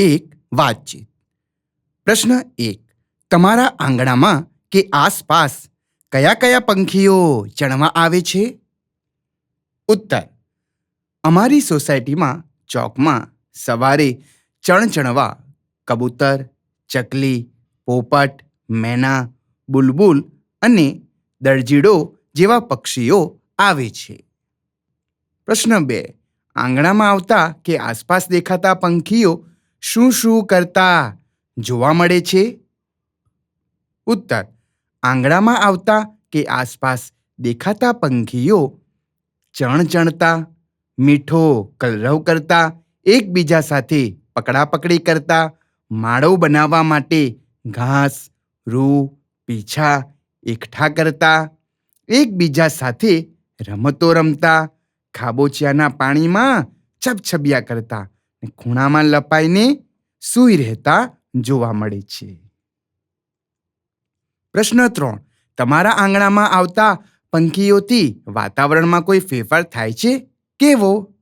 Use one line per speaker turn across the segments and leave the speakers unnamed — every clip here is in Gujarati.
એક વાતચીત. પ્રશ્ન એક, તમારા આંગણામાં કે આસપાસ કયા કયા પંખીઓ ચણવા આવે છે? ઉત્તર, અમારી સોસાયટીમાં ચોકમાં સવારે ચણ ચણવા કબૂતર, ચકલી, પોપટ, મેના, બુલબુલ અને દરજીડો જેવા પક્ષીઓ આવે છે. પ્રશ્ન બે, આંગણામાં આવતા કે આસપાસ દેખાતા પંખીઓ શું શું કરતા જોવા મળે છે? ઉત્તર, આંગણામાં આવતા કે આસપાસ દેખાતા પંખીઓ, ચણ ચણતા, મીઠો કલરવ કરતા, એકબીજા સાથે પકડાપકડી કરતા, માળો બનાવવા માટે ઘાસ, રૂ, પીછા એકઠા કરતા, એકબીજા સાથે રમતો રમતા, ખાબોચિયાના પાણીમાં છબછબિયા કરતા ખૂણામાં લપાઈને સૂઈ રહેતા જોવા મળે છે. પ્રશ્ન ત્રણ. તમારા આંગણામાં આવતા પંખીઓથી વાતાવરણમાં કોઈ ફેરફાર થાય છે? કેવો?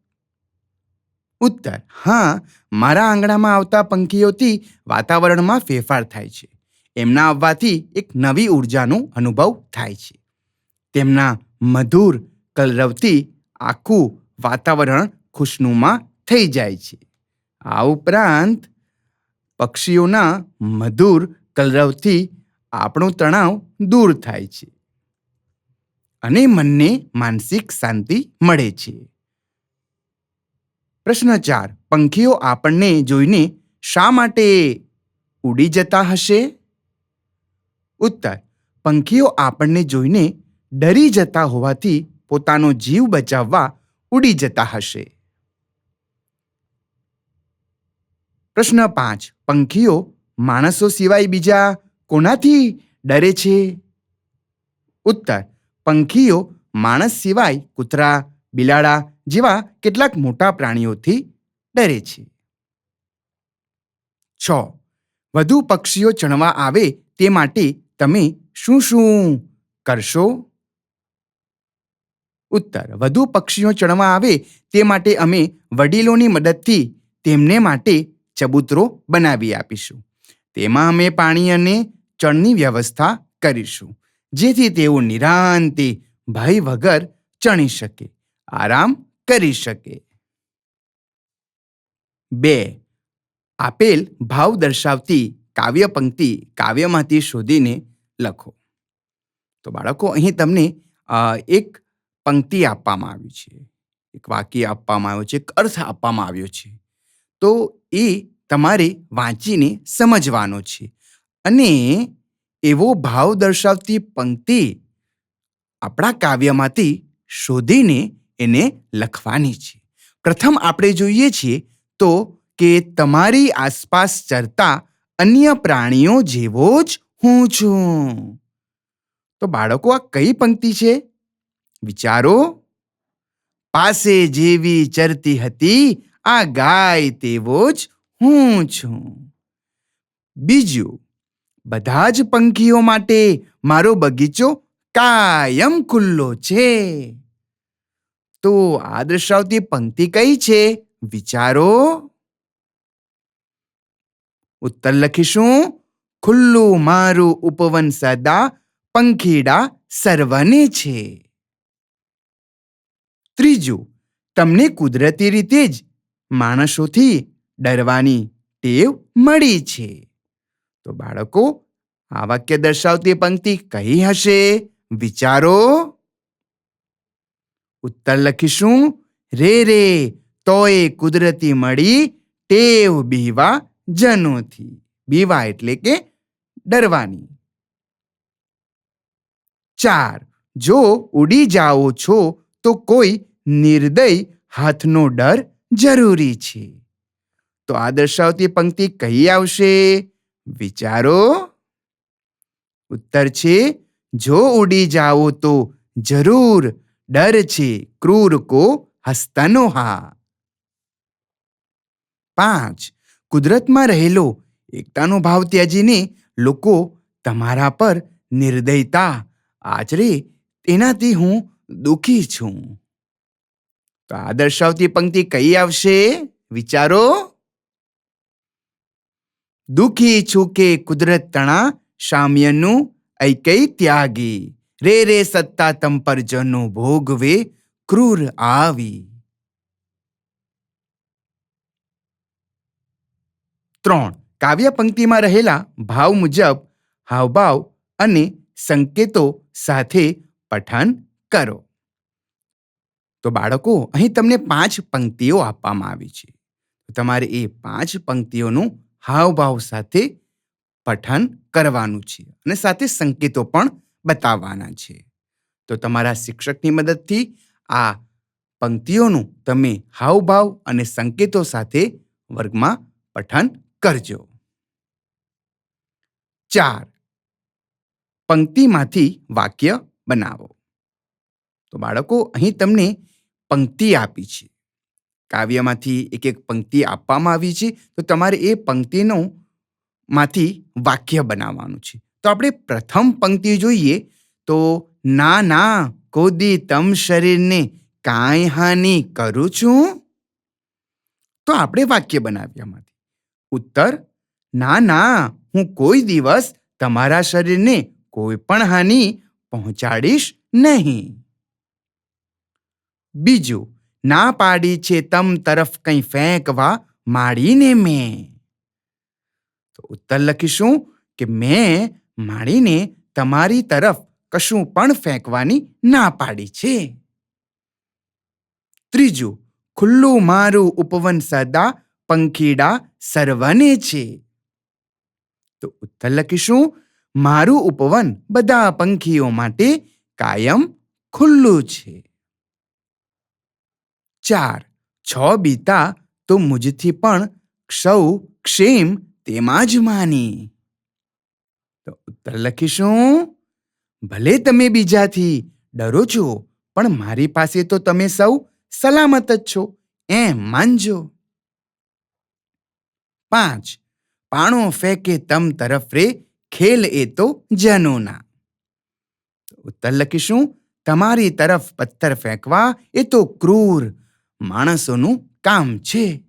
ઉત્તર. હા, મારા આંગણામાં આવતા પંખીઓથી વાતાવરણમાં ફેરફાર થાય છે. એમના આવવાથી એક નવી ઉર્જાનો અનુભવ થાય છે. તેમના મધુર કલરવથી આખું વાતાવરણ ખુશનુમા થઈ જાય છે. આ ઉપરાંત પક્ષીઓના મધુર કલરવથી આપણો તણાવ દૂર થાય છે અને મનને માનસિક શાંતિ મળે છે. પ્રશ્ન ચાર, પંખીઓ આપણને જોઈને શા માટે ઉડી જતા હશે? ઉત્તર, પંખીઓ આપણને જોઈને ડરી જતા હોવાથી પોતાનો જીવ બચાવવા ઉડી જતા હશે. પ્રશ્ન પાંચ. પંખીઓ માણસો સિવાય બીજા કોનાથી ડરે છે? ઉત્તર. પંખીઓ માણસ સિવાય કૂતરા, બિલાડા જેવા કેટલાક મોટા પ્રાણીઓથી ડરે છે. છ. વધુ પક્ષીઓ ચણવા આવે તે માટે તમે શું શું કરશો? ઉત્તર. વધુ પક્ષીઓ ચણવા આવે તે માટે અમે વડીલોની મદદથી તેમને માટે ચબૂતરો બનાવી આપીશું. તેમાં અમે પાણી અને ચણની વ્યવસ્થા કરીશું, જેથી તેઓ નિરાંતે ભય વગર ચણી શકે, આરામ કરી શકે. બે, આપેલ ભાવ દર્શાવતી કાવ્ય પંક્તિ કાવ્યમાંથી શોધીને લખો. તો બાળકો, અહીં તમને એક પંક્તિ આપવામાં આવી છે. એક વાક્ય આપવામાં આવ્યું છે, એક અર્થ આપવામાં આવ્યો છે. તો એ તમારે વાંચીને સમજવાનો છે. અને એવો ભાવ દર્શાવતી પંક્તિ આપણા કાવ્યમાંથી શોધીને એને લખવાની છે. પ્રથમ આપણે જોઈએ છીએ તો કે તમારી આસપાસ ચરતા અન્ય પ્રાણીઓ જેવો જ હું છું. તો બાળકો, આ કઈ પંક્તિ છે? વિચારો. પાસે જેવી ચરતી હતી આ ગાય તેવો જ હું છું. બીજું, બધા જ પંખીઓ માટે મારો બગીચો કાયમ ખુલ્લો છે. તો આ દર્શાવતી પંક્તિ કઈ છે? વિચારો. ઉત્તર લખીશું, ખુલ્લું મારું ઉપવન સદા પંખીડા સર્વને છે. ત્રીજું, તમને કુદરતી રીતે જ માણસોથી ડરવાની ટેવ મળી છે. તો બાળકો, આ વાક્ય દર્શાવતી પંક્તિ કઈ હશે? વિચારો. ઉત્તર લખીશું. રે રે, તોય કુદરતી મળી ટેવ બીવા જનોથી. બીવા એટલે કે ડરવાની. ચાર, જો ઉડી જાઓ છો તો કોઈ નિર્દય હાથનો ડર જરૂરી છે. તો આ દર્શાવતી પંક્તિ કઈ આવશે? વિચારો. ઉત્તર છે, જો ઉડી જાઓ તો જરૂર. ડર છે, ક્રૂર કો હસ્તનો હા પાંચ, કુદરતમાં રહેલો એકતાનો ભાવ ત્યજીને લોકો તમારા પર નિર્દયતા. આચરે, તેનાથી હું દુઃખી છું. તો આ પંક્તિ કઈ આવશે? વિચારો. દુખી છુકે કુદરત તણા, શામ્યનું ઐકૈ ત્યાગી. રે રે સત્તા તમ પર જનો ભોગવે, ક્રૂર આવી. ત્રણ. કાવ્ય પંક્તિમાં રહેલા ભાવ મુજબ હાવભાવ અને સંકેતો સાથે પઠન કરો. તો બાળકો, અહીં તમને પાંચ પંક્તિઓ આપવામાં આવી છે. તમારે એ પાંચ પંક્તિઓનું હાવભાવ સાથે પઠન કરવાનું છે અને સાથે સંકેતો પણ બતાવવાના છે. તો તમારા શિક્ષકની મદદથી આ પંક્તિઓનું તમે હાવભાવ અને સંકેતો સાથે વર્ગમાં પઠન કરજો. ચાર, પંક્તિમાંથી વાક્ય બનાવો. તો બાળકો, અહીં તમને પંક્તિ આપી છે. કાવ્યમાંથી એક એક પંક્તિ આપવામાં આવી છે. તો તમારે એ પંક્તિનો માંથી વાક્ય બનાવવાનું છે. તો આપણે પ્રથમ પંક્તિ જોઈએ તો, ના ના, કોદી તમ શરીરને કાંઈ હાનિ કરું છું? તો આપણે વાક્ય બનાવ્યામાંથી ઉત્તર, ના ના, હું કોઈ દિવસ તમારા શરીરને કોઈ પણ હાનિ પહોંચાડીશ નહીં. બીજું, ના પાડી છે તમ તરફ કંઈ ફેંકવા માડીને મેં. તો ઉત્તર લખીશું કે, મેં માડીને તમારી તરફ કશું પણ ફેંકવાની ના પાડી છે. ત્રીજું, ખુલ્લું મારું ઉપવન સદા પંખીડા સર્વને છે. તો ઉત્તર લખીશું, મારું ઉપવન બધા પંખીઓ માટે કાયમ ખુલ્લું છે. ચાર, છ બીતા તો મુજથી પણ સૌ ક્ષેમ તેમાં જ માની. તો ઉત્તર લખીશું, ભલે તમે બીજાથી ડરો છો, પણ મારી પાસે તો તમે સૌ સલામત જ છો, એમ માનજો. પાંચ, પાણો ફેંકે તમ તરફ રે, ખેલ એ તો જનોના. ઉત્તર લખીશું, તમારી તરફ પથ્થર ફેંકવા એ તો ક્રૂર માણસોનું કામ છે.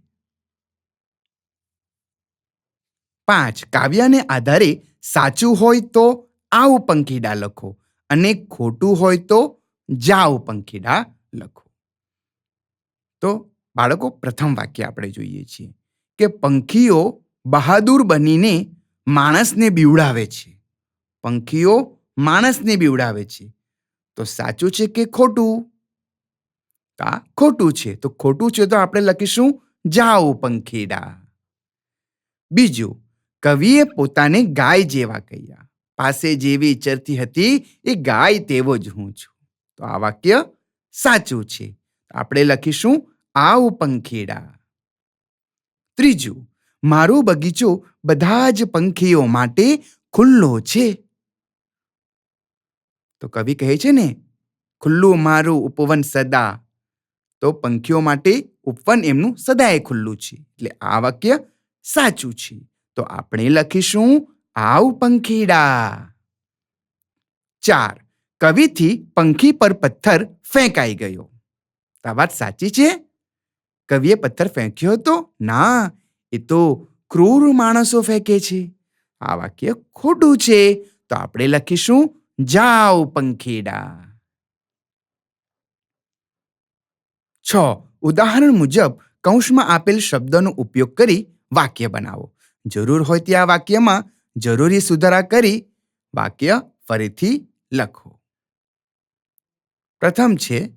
પાંચ, કાવ્યને આધારે સાચું હોય તો આવ પંખીડા લખો અને ખોટું હોય તો જાઓ પંખીડા લખો. તો બાળકો, પ્રથમ વાક્ય આપણે જોઈએ છીએ કે પંખીઓ બહાદુર બનીને માણસને બીવડાવે છે. પંખીઓ માણસને બીવડાવે છે. તો સાચું છે કે ખોટું? આ ખોટું છે. તો ખોટું છે તો આપણે લખીશું, જાઓ પંખીડા. બીજું, કવિએ પોતાને ગાય જેવા કહ્યા. પાસે જેવી ચરતી હતી, એ ગાય તેવો જ હું છું. તો આ વાક્ય સાચું છે. આપણે લખીશું, આવ પંખીડા. ત્રીજું, મારો બગીચો બધા જ પંખીઓ માટે ખુલ્લો છે. તો કવિ કહે છે ને, ખુલ્લું મારું ઉપવન સદા તો પંખીઓ માટે ઉપવન એમનું સદાય ખુલ્લું છે. એટલે આ વાક્ય સાચું છે. તો આપણે લખીશું આવ પંખીડા. ચાર. કવિથી પંખી પર પથ્થર ફેંકાઈ ગયો. આ વાત સાચી છે? કવિએ પથ્થર ફેંક્યો હતો? ના, એ તો ક્રૂર માણસો ફેંકે છે. આ વાક્ય ખોટું છે. તો આપણે લખીશું જાઓ પંખીડા. છ, ઉદાહરણ મુજબ, કૌંસમાં આપેલ શબ્દનો ઉપયોગ કરી વાક્ય બનાવો. જરૂર હોય ત્યાં વાક્યમાં જરૂરી સુધારા કરી વાક્ય ફરીથી લખો. પ્રથમ છે,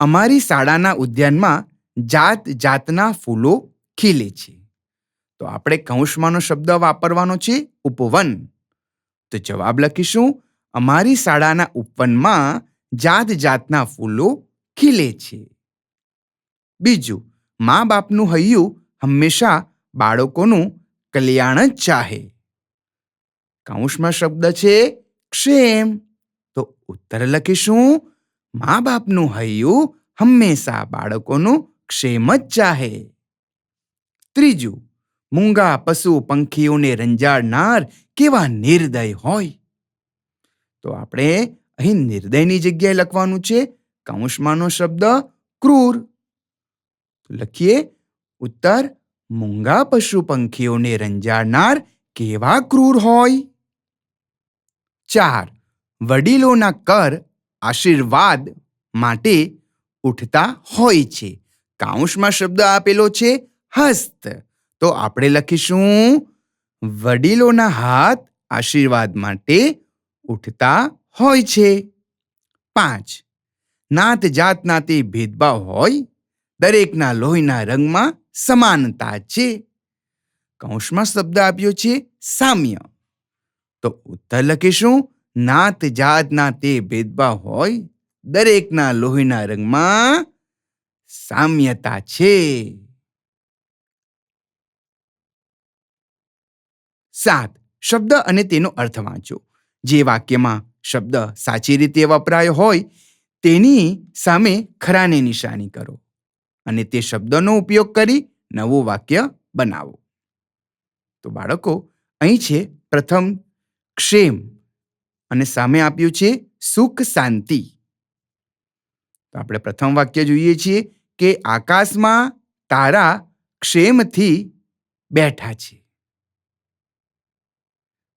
અમારી શાળાના ઉદ્યાનમાં જાત જાતના ફૂલો ખીલે છે. તો આપણે કૌંસમાંનો શબ્દ વાપરવાનો છે ઉપવન. તો જવાબ લખીશું, અમારી શાળાના ઉપવનમાં જાત જાતના ફૂલો ખીલે છે. બીજું મા બાપનું હૈયું હંમેશા બાળકોનું કલ્યાણ જ ચાહે. કૌંસમાં શબ્દ છે ક્ષેમ. તો ઉત્તર લખીશું મા બાપનું હૈયું હંમેશા બાળકોનું ક્ષેમ જ ચાહે. ત્રીજું, મૂંગા પશુ પંખીઓને રંજાડનાર કેવા નિર્દય હોય? તો આપણે અહીં નિર્દયની જગ્યાએ લખવાનું છે. કૌંસમાંનો શબ્દ ક્રૂર. લખીએ, ઉત્તર, મૂંગા પશુ પંખીઓને રંજાડનાર કેવા ક્રૂર હોય? ચાર, વડીલોના કર આશીર્વાદ માટે ઉઠતા હોય છે. કાઉન્સમાં શબ્દ આપેલો છે, હસ્ત. તો આપણે લખીશું, વડીલોના હાથ આશીર્વાદ માટે ઉઠતા હોય છે. પાંચ, નાત જાતના તે ભેદભાવ હોય દરેકના લોહીના રંગમાં સમાનતા છે. કૌંસમાં શબ્દ આપ્યો છે, સામ્ય. તો ઉત્તર લખીશું નાત જાતના તે ભેદભાવ હોય, દરેકના લોહીના રંગમાં સામ્યતા છે. સાત. શબ્દ અને તેનો અર્થ વાંચો. જે વાક્યમાં શબ્દ સાચી રીતે વપરાયો હોય, તેની સામે ખરાને નિશાની કરો. અને તે શબ્દનો ઉપયોગ કરી નવું વાક્ય બનાવો. તો બાળકો, અહીં છે પ્રથમ ક્ષેમ અને સામે આપ્યું છે સુખ શાંતિ. તો આપણે પ્રથમ વાક્ય જોઈએ છીએ કે આકાશમાં તારા ક્ષેમથી બેઠા છે.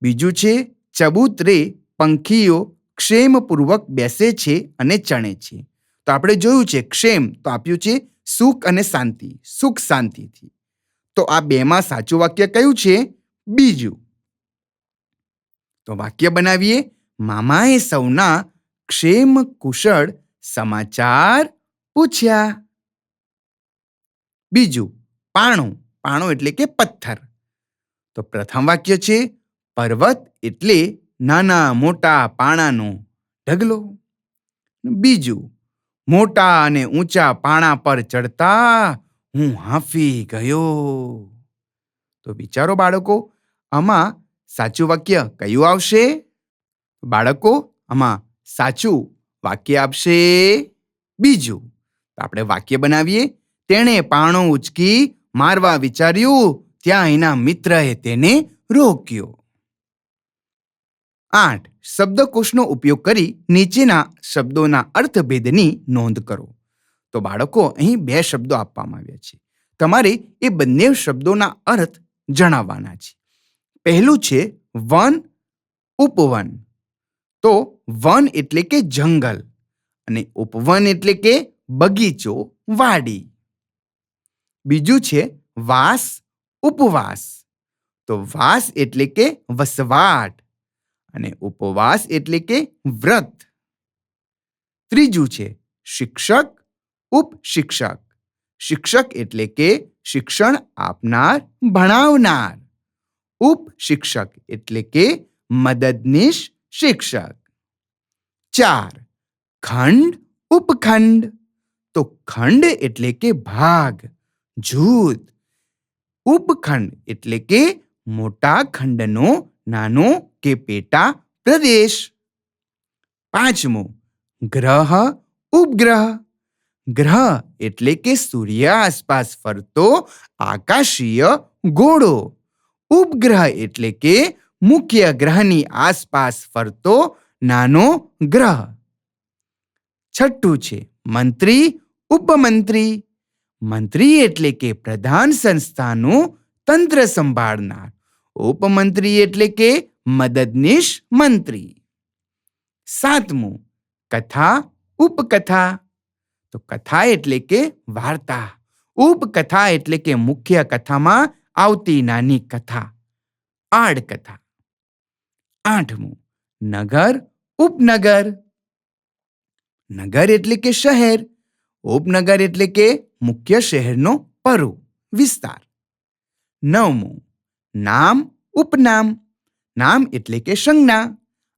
બીજું છે ચબૂતરે પંખીઓ ક્ષેમપૂર્વક બેસે છે અને ચણે છે. તો આપણે જોયું છે ક્ષેમ તો આપ્યું છે સુખ અને શાંતિ, સુખ શાંતિથી. તો આ બેમાં સાચું વાક્ય કયું છે? બીજું. તો વાક્ય બનાવીએ. મામાએ સૌના ક્ષેમ કુશળ સમાચાર પૂછ્યા. બીજું, પાણું. પાણું એટલે કે પથ્થર. તો પ્રથમ વાક્ય છે, પર્વત એટલે નાના મોટા પાણાનો ઢગલો. બીજું મોટા અને ઊંચા પાણા પર ચડતા હું હાંફી ગયો. તો વિચારો બાળકો, આમાં સાચું વાક્ય કયું આવશે? બાળકો, આમાં સાચું વાક્ય આપશે બીજું. આપણે વાક્ય બનાવીએ. તેણે પાણો ઉચકી મારવા વિચાર્યું, ત્યાં એના મિત્રએ તેને રોક્યો. આઠ. શબ્દકોશનો ઉપયોગ કરી નીચેના શબ્દોના અર્થભેદની નોંધ કરો. તો બાળકો, અહીં બે શબ્દો આપવામાં આવ્યા છે. તમારે એ બંને શબ્દોના અર્થ જણાવવાના છે. પહેલું છે વન ઉપવન. તો વન એટલે કે જંગલ અને ઉપવન એટલે કે બગીચો, વાડી. બીજું છે વાસ, ઉપવાસ. તો વાસ એટલે કે વસવાટ. અને ઉપવાસ એટલે કે વ્રત. ત્રીજું છે શિક્ષક, ઉપશિક્ષક. શિક્ષક એટલે કે શિક્ષણ આપનાર, ભણાવનાર. ઉપશિક્ષક એટલે કે મદદનીશ શિક્ષક. ચાર, ખંડ, ઉપખંડ. તો ખંડ એટલે કે ભાગ, જૂથ. ઉપખંડ એટલે કે મોટા ખંડનો નાનો કે પેટા પ્રદેશ? પાંચમું, ગ્રહ, ઉપગ્રહ. ગ્રહ એટલે કે સૂર્ય આસપાસ ફરતો આકાશીય ગોળો. ઉપગ્રહ એટલે કે મુખ્ય ગ્રહની આસપાસ ફરતો નાનો ગ્રહ. છઠ્ઠું છે, મંત્રી, ઉપમંત્રી. મંત્રી એટલે કે પ્રધાન સંસ્થાનું તંત્ર સંભાળનાર. ઉપમંત્રી એટલે કે મદદનીશ મંત્રી સાતમું કથા ઉપકથા તો કથા એટલે કે વાર્તા ઉપકથા એટલે કે મુખ્ય કથામાં આવતી નાની કથા આડકથા આઠમું નગર ઉપનગર નગર એટલે કે શહેર ઉપનગર એટલે કે મુખ્ય શહેરનો પરુ વિસ્તાર નવમું નામ ઉપનામ નામ એટલે કે સંજ્ઞા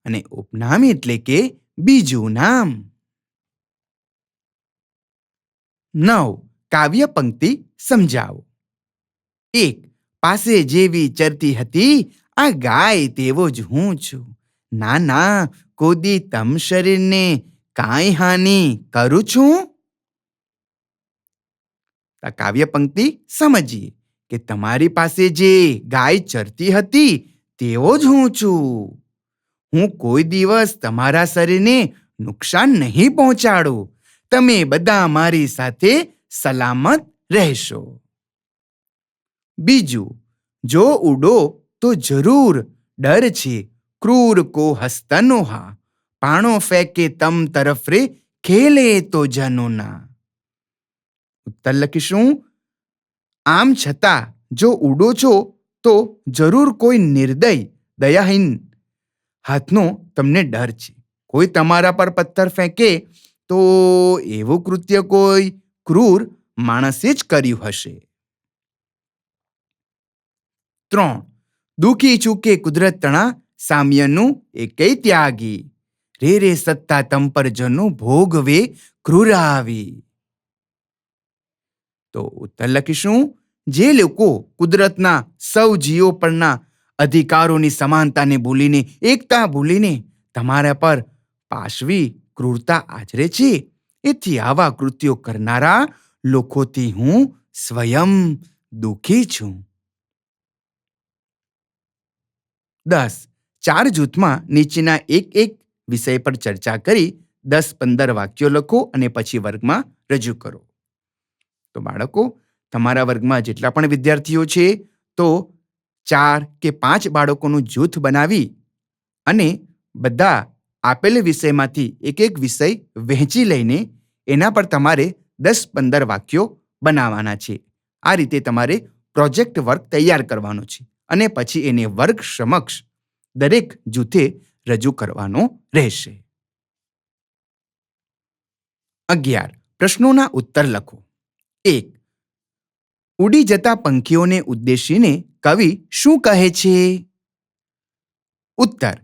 અને ઉપનામ એટલે કે બીજું નામ. નવ, કાવ્ય પંક્તિ સમજાવો. એક, પાસે જેવી ચરતી હતી, આ ગાય તેવો જ હું છું. ના ના, કોદી તમ શરીરને કાંઈ હાનિ કરું છું? આ કાવ્ય પંક્તિ સમજીએ કે તમારી પાસે જે ગાય ચરતી હતી તેવો જ હું છું. હું કોઈ દિવસ તમારા શરીરને નુકસાન નહીં પહોંચાડું. તમે બધા મારી સાથે સલામત રહેશો. બીજું, જો ઉડો તો જરૂર ડર છે. ક્રૂર કો હસ્તનો હા પાણો ફેંકે તમ તરફ રે ખેલે તો જનોના. ઉત્તર લખીશું. આમ છતાં, જો ઉડો છો તો જરૂર કોઈ નિર્દય, દયાહીન હાથનો તમને ડર છે. કોઈ તમારા પર પથ્થર ફેંકે તો એવું કૃત્ય કોઈ ક્રૂર માણસે જ કર્યું હશે. ત્રણ. દુઃખી ચૂકે કુદરત તણા સામ્યનું એકેય ત્યાગી. રે રે સત્તા તમ પર જનો ભોગવે ક્રૂર આવી. તો ઉત્તર લખીશું. જે લોકો કુદરતના સૌ જીવો પરના અધિકારોની સમાનતાને ભૂલીને, એકતા ભૂલીને તમારા પર પાશવી ક્રૂરતા આચરે છે, એથી આવા કૃત્યો કરનારા લોકોથી હું સ્વયં દુઃખી છું. દસ. ચાર જૂથમાં નીચેના એક એક વિષય પર ચર્ચા કરી દસ પંદર વાક્યો લખો અને પછી વર્ગમાં રજૂ કરો. તો બાળકો તમારા વર્ગમાં જેટલા પણ વિદ્યાર્થીઓ છે, તો ચાર કે પાંચ બાળકોનું જૂથ બનાવી અને બધા આપેલ વિષયમાંથી એક એક વિષય વહેંચી લઈને એના પર તમારે દસ પંદર વાક્યો બનાવવાના છે. આ રીતે તમારે પ્રોજેક્ટ વર્ક તૈયાર કરવાનો છે અને પછી એને વર્ગ સમક્ષ દરેક જૂથે રજૂ કરવાનો રહેશે. અગિયાર, પ્રશ્નોના ઉત્તર લખો. એક ઉડી જતા પંખીઓને ઉદ્દેશીને કવિ શું કહે છે? ઉત્તર,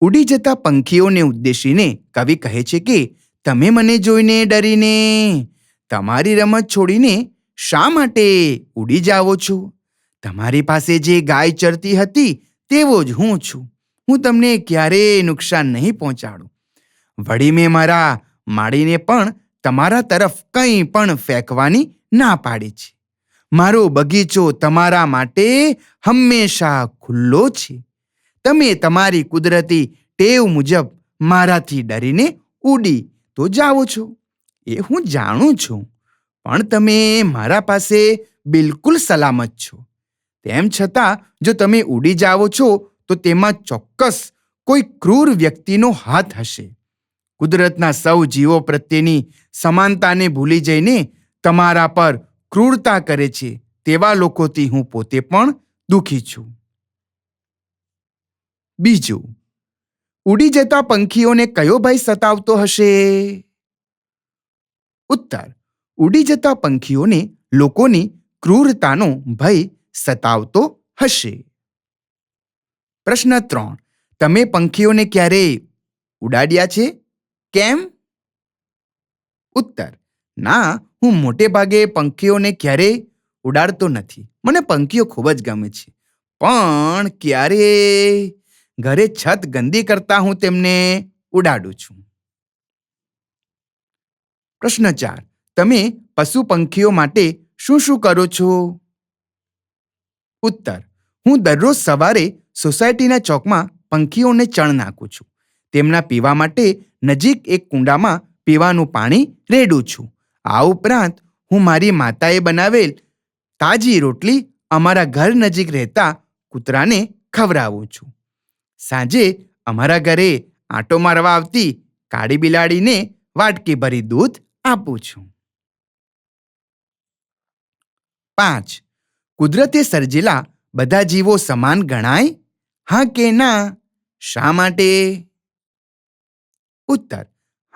ઉડી જતા પંખીઓને ઉદ્દેશીને કવિ કહે છે કે, તમે મને જોઈને ડરીને, તમારી રમત છોડીને શા માટે ઉડી જાઓ છો? તમારી પાસે જે ગાય ચરતી હતી તેવો જ હું છું. હું તમને ક્યારેય નુકસાન નહીં પહોંચાડું. વળી મેં મારા માળીને પણ તમારા તરફ કંઈ પણ ફેંકવાની ના પાડી છે. મારો બગીચો તમારા માટે હંમેશા ખુલ્લો છે. તમે તમારી કુદરતી ટેવ મુજબ મારાથી ડરીને ઉડી તો જાઓ છો. એ હું જાણું છું. પણ તમે મારા પાસે બિલકુલ સલામત છો. તેમ છતાં, જો તમે ઉડી જાઓ છો, તો તેમાં ચોક્કસ કોઈ ક્રૂર વ્યક્તિનો હાથ હશે. કુદરતના સૌ જીવો પ્રત્યેની સમાનતાને ભૂલી જઈને તમારા પર ક્રૂરતા કરે છે તેવા લોકોથી હું પોતે પણ દુઃખી છું. બીજું, ઉડી જતા પંખીઓને કયો ભય સતાવતો હશે? ઉત્તર, ઉડી જતા પંખીઓને લોકોની ક્રૂરતાનો ભય સતાવતો હશે. પ્રશ્ન ત્રણ, તમે પંખીઓને ક્યારેય ઉડાડ્યા છે? કેમ? ઉત્તર ના, હું મોટે ભાગે પંખીઓને ક્યારેય ઉડાડતો નથી. મને પંખીઓ ખૂબ જ ગમે છે. પણ ક્યારે ઘરે છત ગંદી કરતા હું તેમને ઉડાડું છું? પ્રશ્ન ચાર. તમે પશુ પંખીઓ માટે શું શું કરો છો? ઉત્તર. હું દરરોજ સવારે સોસાયટીના ચોકમાં પંખીઓને ચણ નાખું છું. તેમના પીવા માટે નજીક એક કુંડામાં પીવાનું પાણી રેડું છું. આ ઉપરાંત હું મારી માતાએ બનાવેલ તાજી રોટલી અમારા ઘર નજીક રહેતા કૂતરાને ખવડાવું છું. સાંજે અમારા ઘરે આંટો મારવા આવતી કાળી બિલાડીને વાટકી ભરી દૂધ આપું છું. પાંચ. કુદરતે સર્જેલા બધા જીવો સમાન ગણાય? હા કે ના? શા માટે? ઉત્તર.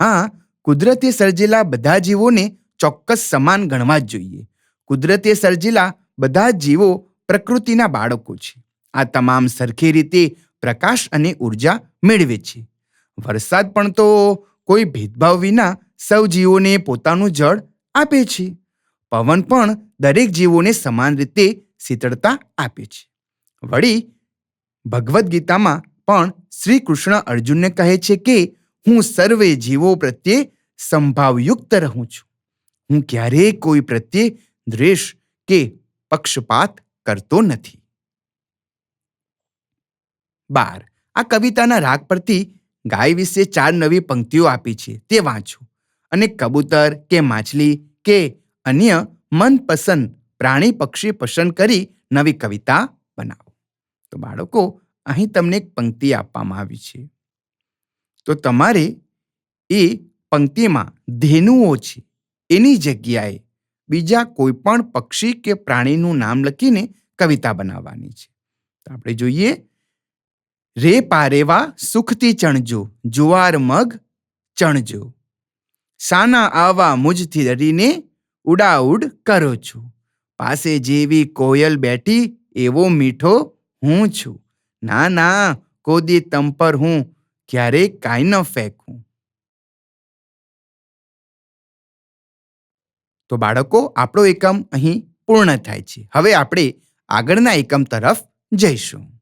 હા કુદરતે સર્જેલા બધા જીવોને ચોક્કસ સમાન ગણવા જ જોઈએ. કુદરતે સર્જેલા બધા જીવો પ્રકૃતિના બાળકો છે. આ તમામ સરખી રીતે પ્રકાશ અને ઊર્જા મેળવે છે. વરસાદ પણ તો કોઈ ભેદભાવ વિના સૌ જીવોને પોતાનું જળ આપે છે. પવન પણ દરેક જીવોને સમાન રીતે શીતળતા આપે છે. વળી ભગવદ્ ગીતામાં પણ શ્રી કૃષ્ણ અર્જુનને કહે છે કે હું સર્વે જીવો પ્રત્યે સંભાવયુક્ત રહું છું. હું ક્યારેય કોઈ પ્રત્યે દ્વેષ કે પક્ષપાત કરતો નથી. બાર. આ કવિતાના રાગ પરથી ગાય વિશે ચાર નવી પંક્તિઓ આપી છે. તે વાંચો. અને કબૂતર કે માછલી કે અન્ય મનપસંદ પ્રાણી પક્ષી પસંદ કરી નવી કવિતા બનાવો. તો બાળકો, અહીં તમને એક પંક્તિ આપવામાં આવી છે. તો તમારે એ પંક્તિમાં ધેનુઓ છે, એની જગ્યાએ બીજા કોઈ પણ પક્ષી કે પ્રાણીનું નામ લખીને કવિતા બનાવવાની છે. તો આપણે જોઈએ, રે પારેવા સુખથી ચણજો, જુવાર મગ ચણજો. સાના આવા મુજથી ડરીને ઉડાઉડ કરો છું. પાસે જેવી કોયલ બેઠી એવો મીઠો હું છું. ના ના, કોદી તમ પર હું ક્યારેય કાંઈ ન ફેંકું તો બાળકો, આપણો એકમ અહીં પૂર્ણ થાય છે. હવે આપણે આગળના એકમ તરફ જઈશું.